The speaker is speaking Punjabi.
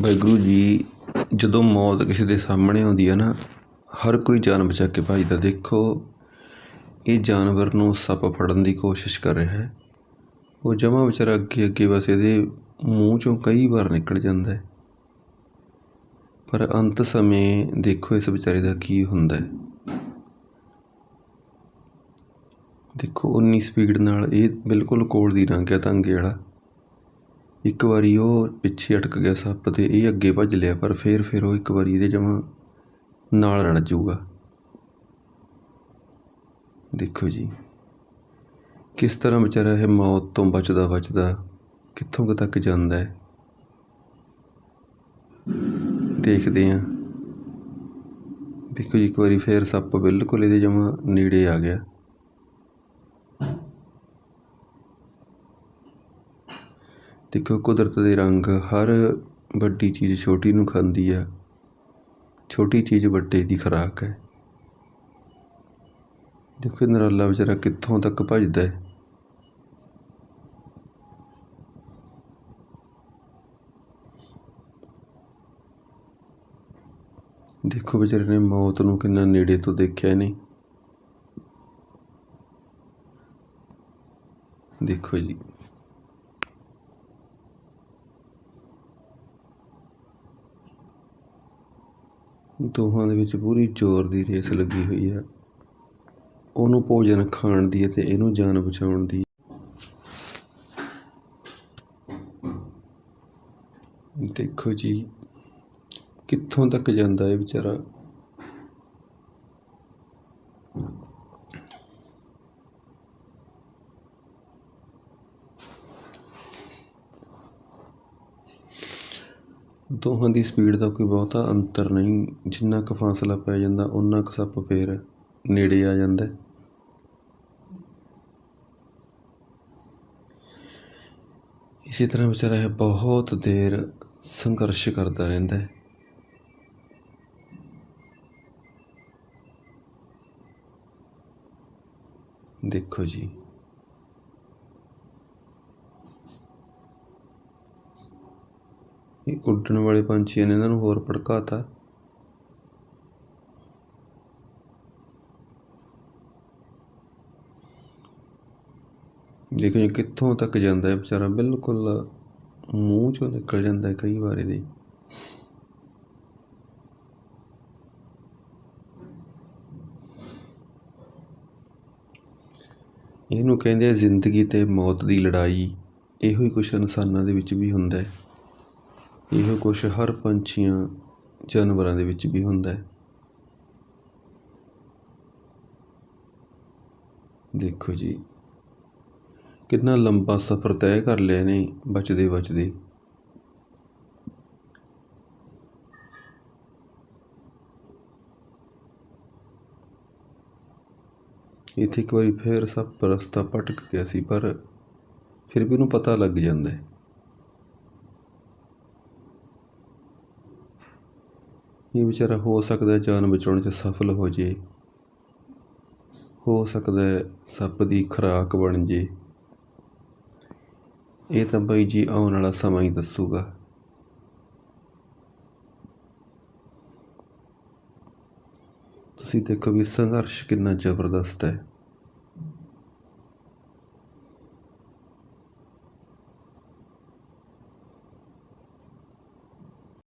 ਵਾਹਿਗੁਰੂ ਜੀ, ਜਦੋਂ ਮੌਤ ਕਿਸੇ ਦੇ ਸਾਹਮਣੇ ਆਉਂਦੀ ਹੈ ਨਾ, ਹਰ ਕੋਈ ਜਾਨ ਬਚਾ ਕੇ ਭੱਜਦਾ ਦੇਖੋ, ਇਹ ਜਾਨਵਰ ਨੂੰ ਸੱਪ ਫੜਨ ਦੀ ਕੋਸ਼ਿਸ਼ ਕਰ ਰਿਹਾ ਹੈ। ਉਹ ਜਮਾਂ ਵਿਚਾਰਾ ਅੱਗੇ ਅੱਗੇ ਬਸ ਇਹਦੇ ਮੂੰਹ ਚੋਂ ਕਈ ਵਾਰ ਨਿਕਲ ਜਾਂਦਾ ਹੈ। ਪਰ ਅੰਤ ਸਮੇਂ ਦੇਖੋ ਇਸ ਵਿਚਾਰੇ ਦਾ ਕੀ ਹੁੰਦਾ ਹੈ। ਦੇਖੋ, ਉਨੀ ਸਪੀਡ ਨਾਲ ਇਹ ਬਿਲਕੁਲ ਕੋਲ ਦੀ ਲੰਘ ਗਿਆ ਤੰਗੇ ਵਾਲਾ। ਇੱਕ ਵਾਰੀ ਉਹ ਪਿੱਛੇ ਅਟਕ ਗਿਆ ਸੱਪ ਤੇ, ਇਹ ਅੱਗੇ ਭੱਜ ਲਿਆ, ਪਰ ਫਿਰ ਫਿਰ ਉਹ ਇੱਕ ਵਾਰੀ ਇਹਦੇ ਜਮਾਂ ਨਾਲ ਰੜ ਜਾਊਗਾ। ਦੇਖੋ ਜੀ, ਕਿਸ ਤਰ੍ਹਾਂ ਵਿਚਾਰਾ ਇਹ ਮੌਤ ਤੋਂ ਬਚਦਾ ਬਚਦਾ ਕਿੱਥੋਂ ਕੁ ਤੱਕ ਜਾਂਦਾ ਹੈ? ਦੇਖਦੇ ਹਾਂ। ਦੇਖੋ ਜੀ, ਇੱਕ ਵਾਰੀ ਫੇਰ ਸੱਪ ਬਿਲਕੁਲ ਇਹਦੇ ਜਮਾਂ ਨੇੜੇ ਆ ਗਿਆ। ਦੇਖੋ, ਕੁਦਰਤ ਦੇ ਰੰਗ ਹਰ ਵੱਡੀ ਚੀਜ਼ ਛੋਟੀ ਨੂੰ ਖਾਂਦੀ ਆ ਛੋਟੀ ਚੀਜ਼ ਵੱਡੇ ਦੀ ਖੁਰਾਕ ਹੈ। ਦੇਖੋ, ਇਹ ਨਰਾਲਾ ਵਿਚਾਰਾ ਕਿੱਥੋਂ ਤੱਕ ਭੱਜਦਾ ਹੈ। ਦੇਖੋ, ਵਿਚਾਰੇ ਨੇ ਮੌਤ ਨੂੰ ਕਿੰਨਾ ਨੇੜੇ ਤੋਂ ਦੇਖਿਆ ਨਹੀਂ। ਦੇਖੋ ਜੀ। ਦੋਹਾਂ ਦੇ ਵਿੱਚ ਪੂਰੀ ਜ਼ੋਰ ਦੀ ਰੇਸ ਲੱਗੀ ਹੋਈ ਹੈ ਉਹਨੂੰ ਭੋਜਨ ਖਾਣ ਦੀ ਹੈ ਤੇ ਇਹਨੂੰ ਜਾਨ ਬਚਾਉਣ ਦੀ। ਦੇਖੋ ਜੀ, ਕਿੱਥੋਂ ਤੱਕ ਜਾਂਦਾ ਇਹ ਵਿਚਾਰਾ? ਦੋਹਾਂ ਦੀ ਸਪੀਡ ਦਾ ਕੋਈ ਬਹੁਤਾ ਅੰਤਰ ਨਹੀਂ। ਜਿੰਨਾ ਕੁ ਫਾਸਲਾ ਪੈ ਜਾਂਦਾ ਉਨਾ ਕੁ ਸੱਪ ਫੇਰ ਨੇੜੇ ਆ ਜਾਂਦਾ ਹੈ। ਇਸੇ ਤਰ੍ਹਾਂ ਵਿਚਾਰਾ ਇਹ ਬਹੁਤ ਦੇਰ ਸੰਘਰਸ਼ ਕਰਦਾ ਰਹਿੰਦਾ ਹੈ। ਦੇਖੋ ਜੀ। ਉੱਡਣ ਵਾਲੇ ਪੰਛੀਆਂ ਨੇ ਇਹਨਾਂ ਨੂੰ ਹੋਰ ਭੜਕਾਤਾ। ਦੇਖੋ ਜੀ, ਕਿੱਥੋਂ ਤੱਕ ਜਾਂਦਾ ਹੈ ਵਿਚਾਰਾ? ਬਿਲਕੁਲ ਮੂੰਹ ਚੋਂ ਨਿਕਲ ਜਾਂਦਾ ਹੈ ਕਈ ਵਾਰ ਇਹਦੇ ਇਹਨੂੰ ਕਹਿੰਦੇ ਆ ਜ਼ਿੰਦਗੀ ਤੇ ਮੌਤ ਦੀ ਲੜਾਈ। ਇਹੋ ਹੀ ਕੁਛ ਇਨਸਾਨਾਂ ਦੇ ਵਿੱਚ ਵੀ ਹੁੰਦਾ ਹੈ। ਇਹੋ ਕੁਛ ਹਰ ਪੰਛੀਆਂ, ਜਾਨਵਰਾਂ ਦੇ ਵਿੱਚ ਵੀ ਹੁੰਦਾ ਹੈ। ਦੇਖੋ ਜੀ, ਕਿੰਨਾ ਲੰਬਾ ਸਫ਼ਰ ਤੈਅ ਕਰ ਲਿਆ ਨੇ ਬਚਦੇ ਬਚਦੇ। ਇੱਥੇ ਇੱਕ ਵਾਰੀ ਫੇਰ ਸਭ ਰਸਤਾ ਭਟਕ ਗਿਆ ਸੀ, ਪਰ ਫਿਰ ਵੀ ਉਹਨੂੰ ਪਤਾ ਲੱਗ ਜਾਂਦਾ ਹੈ। ਇਹ ਵਿਚਾਰਾ ਹੋ ਸਕਦਾ ਜਾਨ ਬਚਾਉਣ 'ਚ ਸਫਲ ਹੋ ਜੇ। ਹੋ ਸਕਦਾ ਸੱਪ ਦੀ ਖੁਰਾਕ ਬਣ ਜੇ। ਇਹ ਤਾਂ ਬਾਈ ਜੀ ਆਉਣ ਵਾਲਾ ਸਮਾਂ ਹੀ ਦੱਸੂਗਾ। ਤੁਸੀਂ ਦੇਖੋ ਵੀ ਸੰਘਰਸ਼ ਕਿੰਨਾ ਜ਼ਬਰਦਸਤ ਹੈ।